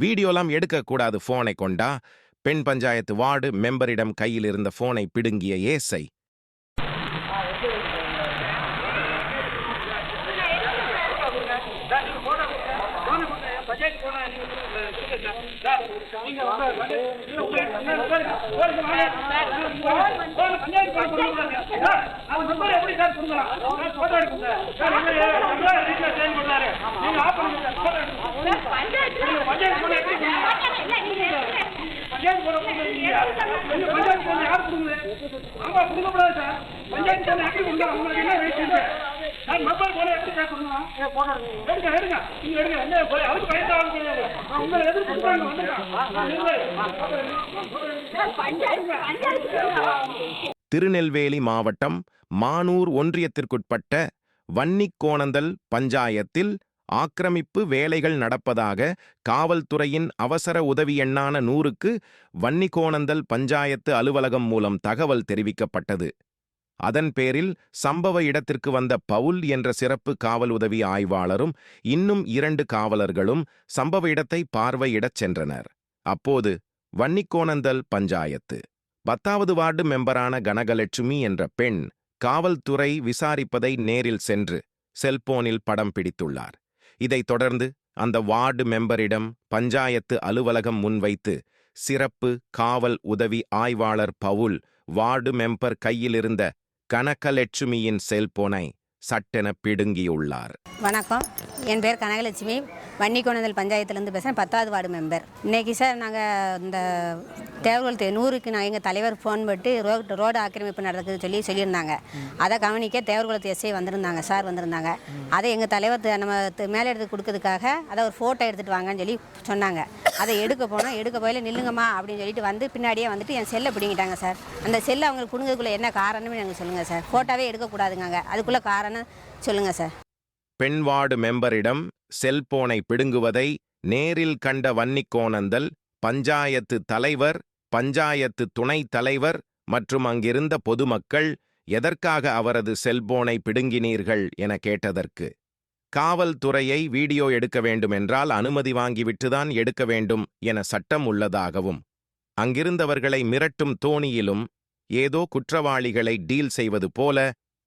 வீடியோலாம் எடுக்கக்கூடாது போனை கொண்டா பெண் பஞ்சாயத்து வார்டு மெம்பரிடம் கையில் இருந்த போனை பிடுங்கிய ஏசை திருநெல்வேலி மாவட்டம் மானூர் ஒன்றியத்திற்குட்பட்ட வன்னிக்கோணந்தல் பஞ்சாயத்தில் ஆக்கிரமிப்பு வேலைகள் நடப்பதாக காவல்துறையின் அவசர உதவி எண்ணான நூறுக்கு வன்னிகோணந்தல் பஞ்சாயத்து அலுவலகம் மூலம் தகவல் தெரிவிக்கப்பட்டது. அதன் பேரில் சம்பவ இடத்திற்கு வந்த பவுல் என்ற சிறப்பு காவல் உதவி ஆய்வாளரும் இன்னும் இரண்டு காவலர்களும் சம்பவ இடத்தை பார்வையிடச் சென்றனர். அப்போது வன்னிக்கோணந்தல் பஞ்சாயத்து. பத்தாவது வார்டு மெம்பரான கனகலட்சுமி என்ற பெண் காவல்துறை விசாரிப்பதை நேரில் சென்று செல்போனில் படம் பிடித்துள்ளார். இதைத் தொடர்ந்து அந்த வார்டு மெம்பரிடம் பஞ்சாயத்து அலுவலகம் முன்வைத்து சிறப்பு காவல் உதவி ஆய்வாளர் பவுல் வார்டு மெம்பர் கையிலிருந்த கனகலட்சுமியின் செல்போனை சட்டென பிடுங்கியுள்ளார். வணக்கம். என் பேர் கனகலட்சுமி. வன்னிக்கோணந்தல் பஞ்சாயத்துலேருந்து பேசுகிறேன் பத்தாவது வார்டு மெம்பர். இன்றைக்கி சார் நாங்கள் இந்த தேவகுளத்து நூறுக்கு நான் எங்கள் தலைவர் ஃபோன் பட்டு ரோட் ரோடு ஆக்கிரமிப்பு நடக்குதுன்னு சொல்லி சொல்லியிருந்தாங்க. அதை கவனிக்க தேவர்குளத்து எஸ்ஐ வந்திருந்தாங்க. சார் வந்திருந்தாங்க. அதை எங்கள் தலைவர் த- நம்ம மேலே எடுத்து கொடுக்கறதுக்காக அதை ஒரு ஃபோட்டோ எடுத்துகிட்டு வாங்கன்னு சொல்லி சொன்னாங்க. அதை எடுக்க போனால் எடுக்க போயில நில்லுங்கம்மா அப்படின்னு சொல்லிட்டு வந்து பின்னாடியே வந்துட்டு என் செல்லை பிடிங்கிட்டாங்க சார். அந்த செல்லை அவங்களுக்கு கொடுங்கறதுக்குள்ள என்ன காரணம்னு எனக்கு சொல்லுங்கள் சார். ஃபோட்டோவே எடுக்கக்கூடாதுங்க. அதுக்குள்ளே காரணம் சொல்லுங்கள் சார். பெண் வார்டு மெம்பரிடம் செல்போனை பிடுங்குவதை நேரில் கண்ட வன்னிக்கோணந்தல் பஞ்சாயத்து தலைவர் பஞ்சாயத்து துணைத் தலைவர் மற்றும் அங்கிருந்த பொதுமக்கள் எதற்காக அவரது செல்போனை பிடுங்கினீர்கள் என கேட்டதற்கு காவல்துறையை வீடியோ எடுக்க வேண்டுமென்றால் அனுமதி வாங்கிவிட்டுதான் எடுக்க வேண்டும் என சட்டம் உள்ளதாகவும் அங்கிருந்தவர்களை மிரட்டும் தோணியிலும் ஏதோ குற்றவாளிகளை டீல் செய்வது போல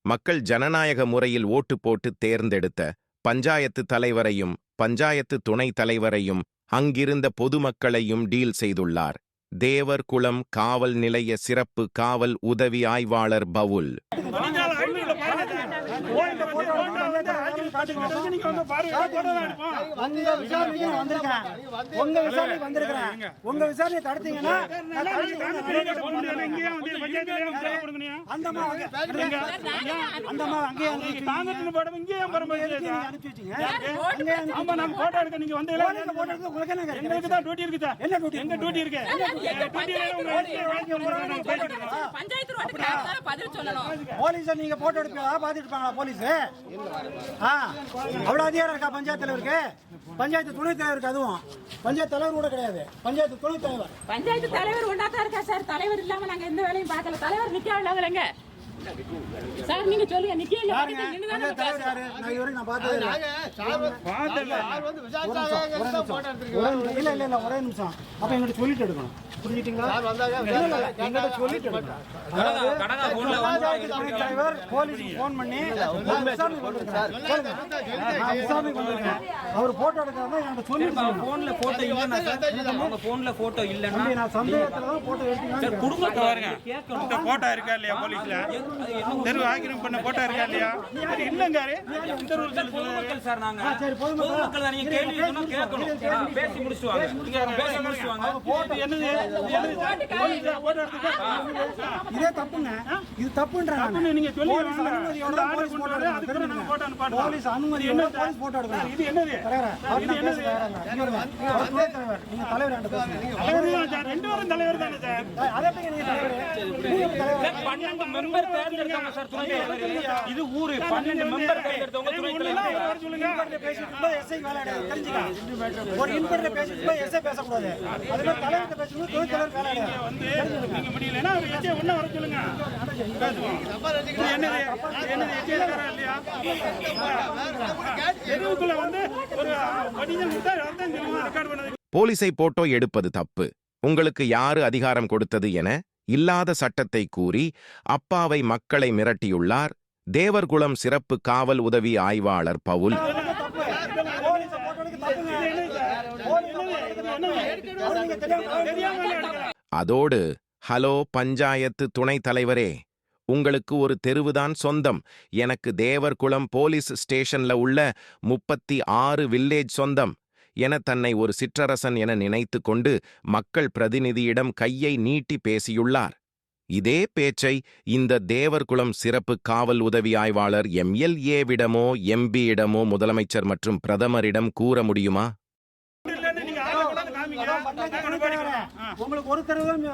மக்கள் ஜனநாயக முறையில் ஓட்டு போட்டு தேர்ந்தெடுத்த பஞ்சாயத்து தலைவரையும் பஞ்சாயத்து துணைத் தலைவரையும் அங்கிருந்த பொதுமக்களையும் டீல் செய்துள்ளார். தேவர் குளம் காவல் நிலைய சிறப்பு காவல் உதவி ஆய்வாளர் பவுல். உங்க விசாரணைக்கு நான் வந்திருக்கேன் உங்க விசாரணைக்கு வந்திருக்கிறேன். உங்க விசாரணையை தடுத்தீங்கன்னா நான் தடுத்து அந்தம்மா அங்க- அந்தம்மா அங்கேயே அனுப்பி வச்சீங்க. அனுப்பி வச்சீங்க. அங்கேயே அனுப்பி வச்சீங்க. போன்ல போட்டோ எடுத்து உங்களுக்கு என்ன கேட்குறீங்க? என்ன டியூட்டி எங்க டியூட்டி இருக்கு? பஞ்சாயத்து போலீஸை நீங்க போட்டோ எடுப்பீங்களா? பாத்துட்டு இருப்பாங்களா போலீஸ்? ஆ. அவ்வளவு அதிகாரம் இருக்கா பஞ்சாயத்து தலைவருக்கு? பஞ்சாயத்து துணைத் தலைவருக்கு அதுவும்? பஞ்சாயத்து தலைவர் கூட கிடையாது. பஞ்சாயத்து துணைத் தலைவர். பஞ்சாயத்து தலைவர் ஒன்னாதான் இருக்கா சார்? தலைவர் இல்லாம நாங்க எந்த வேலையும் பார்க்கல. தலைவர் நிக்க இல்லாதவங்க சார் நீங்க சொல்லுங்க. நிக்க இல்ல யாருங்க? பஞ்சாயத்து தலைவர் யாரு? நான் இதுவரைக்கும் நான் பார்த்ததே இல்லை. ஒரு நிமிஷம். இல்ல இல்ல இல்ல. ஒரே நிமிஷம். அப்ப எங்கிட்ட சொல்லிட்டு எடுக்கணும். புரிஞ்சுட்டீங்களா? எங்கிட்ட சொல்லிட்டு தலைவர் போலீஸுக்கு ஃபோன் பண்ணி விசாரணைக்கு விசாரணைக்கு வந்திருக்கேன். அவர் போட்டோ எடுக்காம என்கிட்ட சொல்லிட்டு சொல்லணும். போன்ல போட்டோ இல்லன்னா சார் அவங்க போன்ல போட்டோ இல்லன்னா நான் சந்தேகத்துல தான் போட்டோ எடுத்தீங்கன்னு குடும்ப பாருங்க இந்த போட்டோ இருக்கா இல்லையா போலீஸ்ல? தெருவு ஆக்கிரம் பண்ண போட்டோ இருக்கா இல்லையா? இல்லங்க பொதுமக்கள் சார் நாங்க. சரி, பொதுமக்கள். பொதுமக்கள் தான் நீங்க கேள்வி கேட்கணும் பேசி முடிச்சுட்டு வாங்க நீங்க பேசி முடிச்சுட்டு வாங்க போட்டோ என்னது இதே தப்புங்க இது தப்புன்றாங்க நீங்க சொல்லி போலீஸ் போலீஸ் போட்டோ போலீஸ் என்ன போலீஸ் போட்டோ எடுக்கணும் இது என்னது இது என்னது நீங்க தலைவர் தலைவர் ரெண்டு தலைவர் தானே சார் அதை நீங்க தலைவர்? பன்னெண்டு மெம்பர் தேர்ந்தெடுத்தாங்க சார் துணை இது ஊரு பன்னெண்டு மெம்பர் தேர்ந்தெடுத்தவங்க துணை தலைவர் சொல்லுங்க பேசிட்டு இருந்தா வேலை தெரிஞ்சுக்கலாம் ஒரு இன்ஸ்பெக்டர் பேசிட்டு இருந்தா பேசக்கூடாது. அதே மாதிரி பேசணும், போலீசை வந்து நீங்க முடியலன்னா அவர் எச்சே வர சொல்லுங்க பேசுவோம் என்னது என்னது எச்சே இருக்காரா இல்லையா வந்து ஒரு அர்த்தம் சொல்லுங்க ரெக்கார்ட் பண்ணது போலீஸை போட்டோ எடுப்பது தப்பு. உங்களுக்கு யாரு அதிகாரம் கொடுத்தது என இல்லாத சட்டத்தை கூறி அப்பாவை மக்களை மிரட்டியுள்ளார். தேவர்குளம் சிறப்பு காவல் உதவி ஆய்வாளர் பவுல் போலீஸை போட்டோ எடுக்க தப்புங்க. போலீஸை போட்டோ எடுக்க தப்புங்க. அது நீங்க தெரியாம அதோடு ஹலோ பஞ்சாயத்து துணைத் தலைவரே உங்களுக்கு ஒரு தெருவுதான் சொந்தம். எனக்கு தேவர்குளம் போலீஸ் ஸ்டேஷன்ல உள்ள முப்பத்தி ஆறு வில்லேஜ் சொந்தம் என தன்னை ஒரு சிற்றரசன் என நினைத்து கொண்டு மக்கள் பிரதிநிதியிடம் கையை நீட்டி பேசியுள்ளார். இதே பேச்சை இந்த தேவர்குளம் சிறப்பு காவல் உதவி ஆய்வாளர் எம்எல்ஏவிடமோ எம்பியிடமோ முதலமைச்சர் மற்றும் பிரதமரிடம் கூற முடியுமா இல்லைன்னு நீங்க ஆளை கொண்டாந்து காமிங்க. அதான் பஞ்சாயத்து நான் தலைவர் கொண்டு வேற. போறேன். ஆ. உங்களுக்கு ஒரு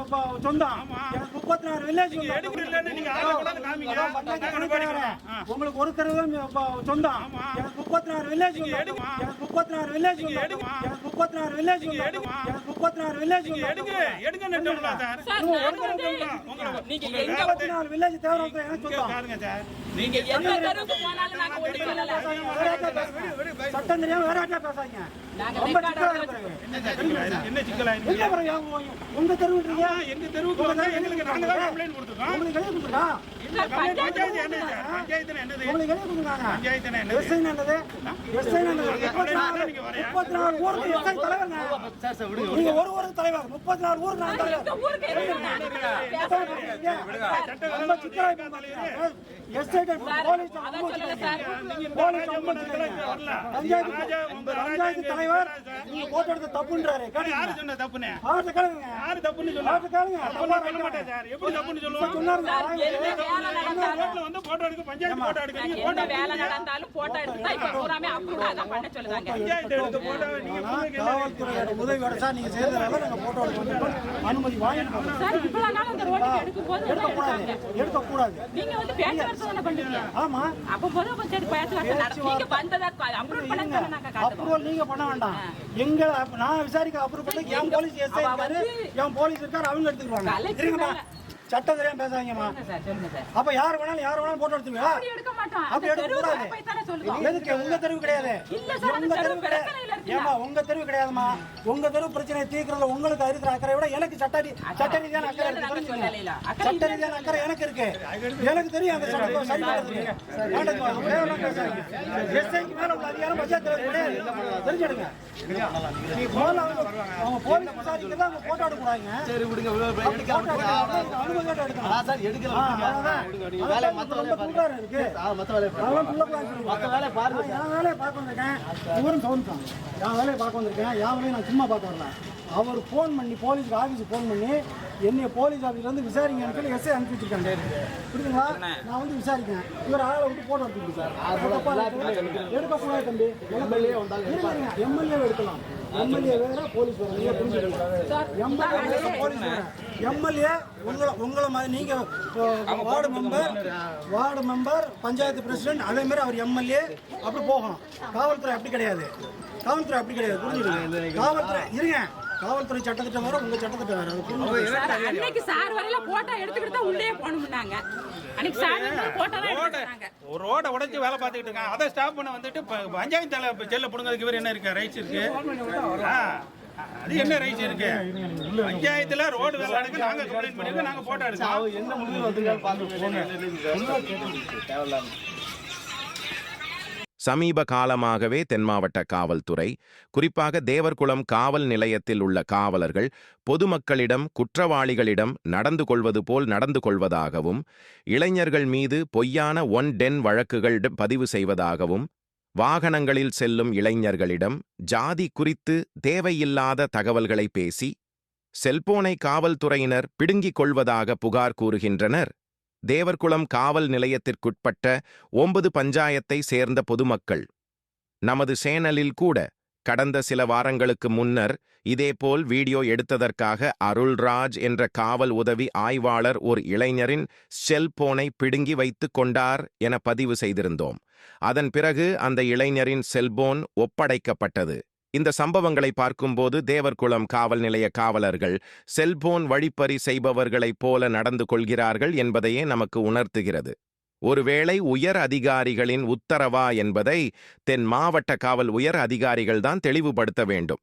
இப்ப சொந்தம். எனக்கு முப்பத்தி நாலு வில்லேஜ். உங்களுக்கு ஒரு இப்ப சொந்தம். எனக்கு முப்பத்தி நாலு வில்லேஜ் எனக்கு முப்பத்தி நாலு வில்லேஜ் எனக்கு முப்பத்தி நாலு வில்லேஜ் முப்பத்தி நாலு வில்லேஜ் எடுங்க எடுங்க நெட்டோம்ல சார். சார் நாங்க வந்து உங்களை- நீங்க உங்களை எங்க முப்பத்தி நாலு வில்லேஜ் எனக்கு பாருங்க சார். நீங்க எந்த தெருவுக்கு போனாலும் நாங்க ஒண்ணு சொல்லல சட்டம் தெரியாம வேற ஆட்டா ரொம்ப. என்ன சிக்கலா? என்ன உங்க தெருவுன்றீங்க ஆ, எங்க தெருவுக்கு வந்தா எங்களுக்கு நாங்க தான் கம்ப்ளைண்ட் கொடுத்துருக்கோம். உங்களுக்கு வெளியே ஒரு ஊருக்கு தலைவர் முப்பத்தி நாலு ஊருக்கு நான் தலைவர். பஞ்சாயத்து தலைவர் நீங்க போட்டோ எடுத்த தப்புன்றாரு யாரு சொன்ன தப்புன்னு அவர்கிட்ட கேளுங்க யாரு தப்புன்னு சொல்லுங்க மாட்டேன் சார் எப்படி தப்புன்னு சொல்லுவாங்க சொன்னாரு போட்டோ எடுக்க பஞ்சாயத்து போட்டோ எடுக்க நீங்க போட்டோ என்ன வேலை நடந்தாலும் போட்டோ எடுத்து தான் இப்ப பூராமே அப்ரூவ் அதான் பண்ண சொல்லுதாங்க. பஞ்சாயத்து எடுக்க போட்டோ நீங்க ஆனா, காவல்துறையோட உதவியோட சார் நீங்க செய்ததால நாங்க போட்டோ எடுக்க வந்து அனுமதி வாங்கிட்டு சார் இவ்வளவு நாள் அந்த ரோட்டுக்கு எடுக்கும் போது எடுக்கக்கூடாது. எடுக்கக்கூடாது. நீங்க வந்து பேச்சுவார்த்தை தானே பண்றீங்க? ஆமா. அப்ப போதும் பேச்சுவார்த்தை நீங்க வந்ததா அப்ரூவ் பண்ண தானே நாங்க காட்டுறோம். அப்ரூவல் நீங்க பண்ண வேண்டாம். எங்க நான் விசாரிக்க அப்ரூவ் பண்ணி என் போலீஸ் எஸ்ஐ இருக்காரு என் போலீஸ் இருக்காரு அவங்க எடுத்துக்குவாங்க. தெரியாம பேசாதீங்கம்மா. அப்ப யார் வேணாலும் யார் வேணாலும் போட்டோ எடுத்துக்கா அப்படி எடுக்க கூடாது. எதுக்கு? உங்க தெருவு கிடையாது. உங்க தெருவு கிடையாது. ஏமா உங்க தெருவு கிடையாதுமா உங்க தெருவு பிரச்சனை தீர்க்கறதுல உங்களுக்கு இருக்கிற அக்கறை விட எனக்கு சட்ட ரீ- சட்ட ரீதியான அக்கறை இருக்கு. சட்ட ரீதியான அக்கறை எனக்கு இருக்கு. எனக்கு தெரியும் அந்த சட்டத்தை சரி பண்றதுக்கு எஸ்ஐக்கு மேல உள்ள அதிகாரம் பஞ்சாயத்து கிடையாது தெரிஞ்சிடுங்க எடுக்கலாம் என் வேலையை பார்க்க வந்திருக்கேன். என் வேலையை நான் சும்மா பார்க்க வரல. அவர் ஃபோன் பண்ணி போலீஸ்க்கு ஆஃபீஸுக்கு ஃபோன் பண்ணி என்னைய போலீஸ் ஆஃபீஸ்ல வந்து விசாரிங்கன்னு சொல்லி எஸ்ஐ அனுப்பி வச்சிருக்காங்க புரியுதுங்களா? நான் வந்து விசாரிக்கிறேன். இவர் ஆளை விட்டு போட்டோ எடுத்துக்கிட்டு சார். எடுக்கக்கூடாது தம்பி. எம்எல்ஏ எம்எல்ஏ எடுக்கலாம் எம்எல்ஏ வேற போலீஸ் வேற. எம்எல்ஏ போலீஸ் வேற எம்எல்ஏ உங்களை உங்களை மாதிரி நீங்க அஹ், ward member ward member panchayat president அதே மாதிரி அவர் எம்எல்ஏ அப்படி போகணும். காவல்துறை அப்படி கிடையாது. காவல்துறை அப்படி கிடையாது. புரிஞ்சுக்கணும் காவல்துறை இருங்க. காவல்துறை சட்டத்திட்டம் வேற உங்க சட்டத்திட்டம் வேற அது அன்னைக்கு சார் வரையில போட்டோ எடுத்துக்கிட்டு தான் உள்ளே போகணும்னாங்க. அன்னைக்கு சார் போட்டோ தான் எடுத்துக்கிட்டாங்க ஒரு ரோட உடைச்சு வேலை பார்த்துக்கிட்டு இருக்கான் அதை ஸ்டாப் பண்ண வந்துட்டு இப்ப பஞ்சாயத்து தலை இப்ப செல்ல புடுங்கிறதுக்கு இவர் என்ன இருக்கு ரைட்ஸ் இருக்கு. அது என்ன ரைட்ஸ் இருக்கு? பஞ்சாயத்துல ரோடு வேலை நடக்கு நாங்க கம்ப்ளைண்ட் பண்ணிருக்கோம் நாங்க போட்டோ எடுக்கோம் என்ன முடிவு பாத்துக்கோங்க சமீப காலமாகவே தென்மாவட்ட காவல்துறை குறிப்பாக தேவர்குளம் காவல் நிலையத்தில் உள்ள காவலர்கள் பொதுமக்களிடம் குற்றவாளிகளிடம் நடந்து கொள்வது போல் நடந்து கொள்வதாகவும் இளைஞர்கள் மீது பொய்யான ஒன் டென் வழக்குகள் பதிவு செய்வதாகவும் வாகனங்களில் செல்லும் இளைஞர்களிடம் ஜாதி குறித்து தேவையில்லாத தகவல்களை பேசி செல்போனை காவல்துறையினர் பிடுங்கிக் கொள்வதாக புகார் கூறுகின்றனர். தேவர்குளம் காவல் நிலையத்திற்குட்பட்ட ஒன்பது பஞ்சாயத்தை சேர்ந்த பொதுமக்கள். நமது சேனலில் கூட கடந்த சில வாரங்களுக்கு முன்னர் இதேபோல் வீடியோ எடுத்ததற்காக அருள்ராஜ் என்ற காவல் உதவி ஆய்வாளர் ஒரு இளைஞரின் செல்போனை பிடுங்கி வைத்துக் கொண்டார் என பதிவு செய்திருந்தோம். அதன் பிறகு அந்த இளைஞரின் செல்போன் ஒப்படைக்கப்பட்டது. இந்த சம்பவங்களை பார்க்கும்போது தேவர்குளம் காவல் நிலைய காவலர்கள் செல்போன் வழிப்பறி செய்பவர்களைப் போல நடந்து கொள்கிறார்கள் என்பதையே நமக்கு உணர்த்துகிறது. ஒருவேளை உயர் அதிகாரிகளின் உத்தரவா என்பதை தென் மாவட்ட காவல் உயர் அதிகாரிகள்தான் தெளிவுபடுத்த வேண்டும்.